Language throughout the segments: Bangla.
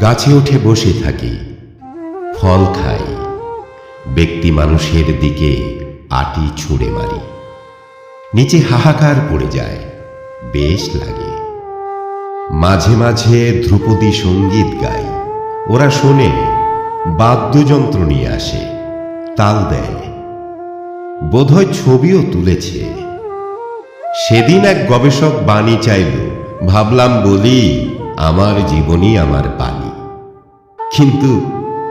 গাছে উঠে বসে থাকি, ফল খাই, ব্যক্তি মানুষের দিকে আটি ছুঁড়ে মারি। নিচে হাহাকার পড়ে যায়, বেশ লাগে। মাঝে মাঝে ধ্রুপদী সংগীত গাই, ওরা শোনে, বাদ্যযন্ত্র নিয়ে আসে, তাল দেয়। বোধহয় ছবিও তুলেছে। সেদিন এক গবেষক বাণী চাইল, ভাবলাম বলি, আমার জীবনই আমার বাণী। কিন্তু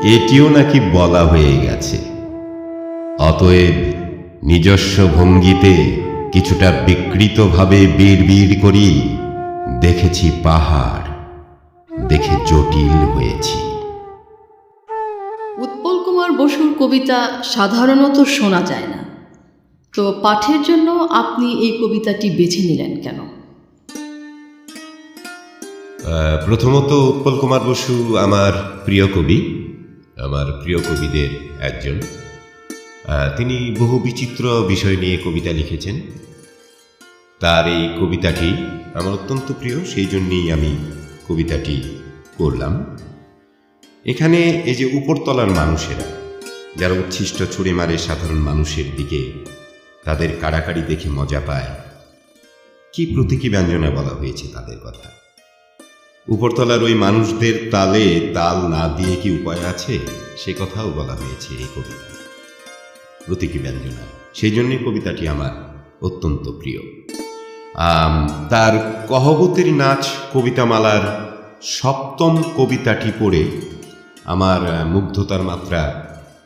এটিও নাকি বলা হয়ে গেছে। অতএব নিজস্ব ভঙ্গিতে কিছুটা বিকৃতভাবে বিড় করি, দেখেছি পাহাড়, দেখে জটিল হয়েছি। উৎপল কুমার বসুর কবিতা সাধারণত শোনা যায় না। তো পাঠের জন্য আপনি এই কবিতাটি বেছে নিলেন কেন? প্রথমত উৎপল কুমার বসু আমার প্রিয় কবি, আমার প্রিয় কবিদের একজন। তিনি বহু বিচিত্র বিষয় নিয়ে কবিতা লিখেছেন। তার এই কবিতাটি আমার অত্যন্ত প্রিয়, সেই জন্যেই আমি কবিতাটি করলাম। এখানে এই যে উপরতলার মানুষেরা, যারা উচ্ছিষ্ট ছুড়ে মারে সাধারণ মানুষের দিকে, তাদের কাড়াকাড়ি দেখে মজা পায়। কি প্রতীকী ব্যঞ্জনা বলা হয়েছে তাদের কথা? উপরতলার ওই মানুষদের তালে তাল না দিয়ে কি উপায় আছে? সে কথাও বলা হয়েছে এই কবিতায়। প্রতীকী ব্যঞ্জনা সেই জন্যই কবিতাটি আমার অত্যন্ত প্রিয়। তার কহবতের নাচ কবিতামালার সপ্তম কবিতাটি পড়ে আমার মুগ্ধতার মাত্রা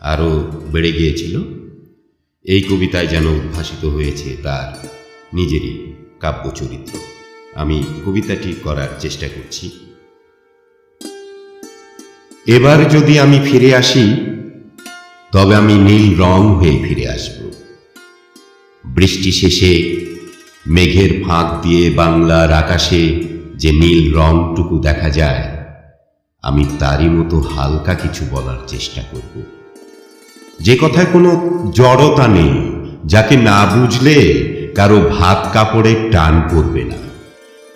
আরও বেড়ে গিয়েছিল। এই কবিতায় যেন উদ্ভাসিত হয়েছে তার নিজেরই কাব্য চরিত্র আমি কবিতাটি করার চেষ্টা করছি। এবার যদি আমি ফিরে আসি, তবে আমি নীল রং হয়ে ফিরে আসব। বৃষ্টি শেষে, মেঘের ফাঁক দিয়ে বাংলার আকাশে যে নীল রংটুকু দেখা যায়, আমি তারই মতো হালকা কিছু বলার চেষ্টা করব। যে কথায় কোনো জড়তা নেই, যাকে না বুঝলে কারও ভাত কাপড়ে টান পড়বে না।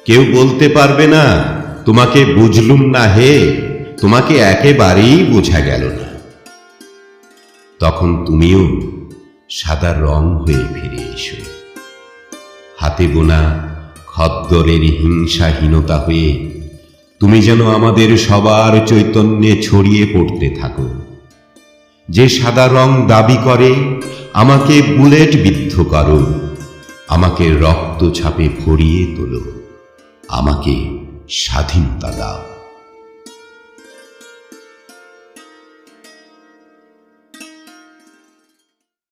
কেউ বলতে পারবে না, তোমাকে বুঝলুম না হে, তোমাকে একেবারেই বোঝা গেল না। তখন তুমিও সাদা রং হয়ে ফিরে এসো। হাতে বোনা খদ্দরের হিংসাহীনতা হয়ে তুমি যেন আমাদের সবার চৈতন্যে ছড়িয়ে পড়তে থাকো। যে সাদা রং দাবি করে, আমাকে বুলেট বিদ্ধ করো, আমাকে রক্ত ছাপে ভরিয়ে তোলো। আমাকে স্বাধীনতা দাও।